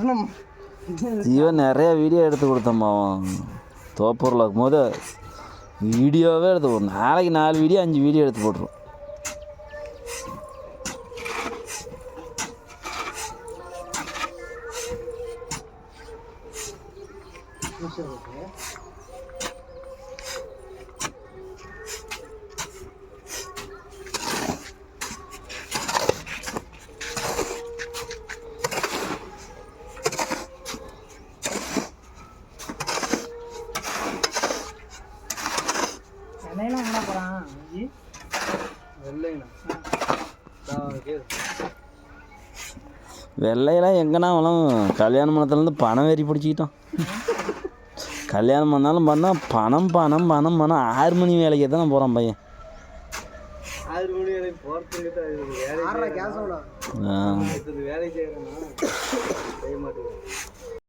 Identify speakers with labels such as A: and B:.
A: காரணம்.
B: ஜீவன் நிறைய வீடியோ எடுத்து கொடுத்தம்மா தோப்பூரில் இருக்கும்போது வீடியோவே எடுத்து ஒரு நாளைக்கு நாலு வீடியோ அஞ்சு வீடியோ எடுத்து போட்டுரும்.
C: Thank you.
B: வெள்ளையெல்லாம் எங்கன்னா அவனும் கல்யாணம் பண்ணத்துலேருந்து பணம் வெறி பிடிச்சிக்கிட்டான். கல்யாணம் பண்ணாலும் பண்ணால் பணம் பணம் பணம் பணம். ஆறு மணி வேலைக்கு தான் போகிறான் பையன்?
C: ஆறு மணி போகிறதுக்கு வேலை
A: ஆறரை கேஸ் அவ்வளோ.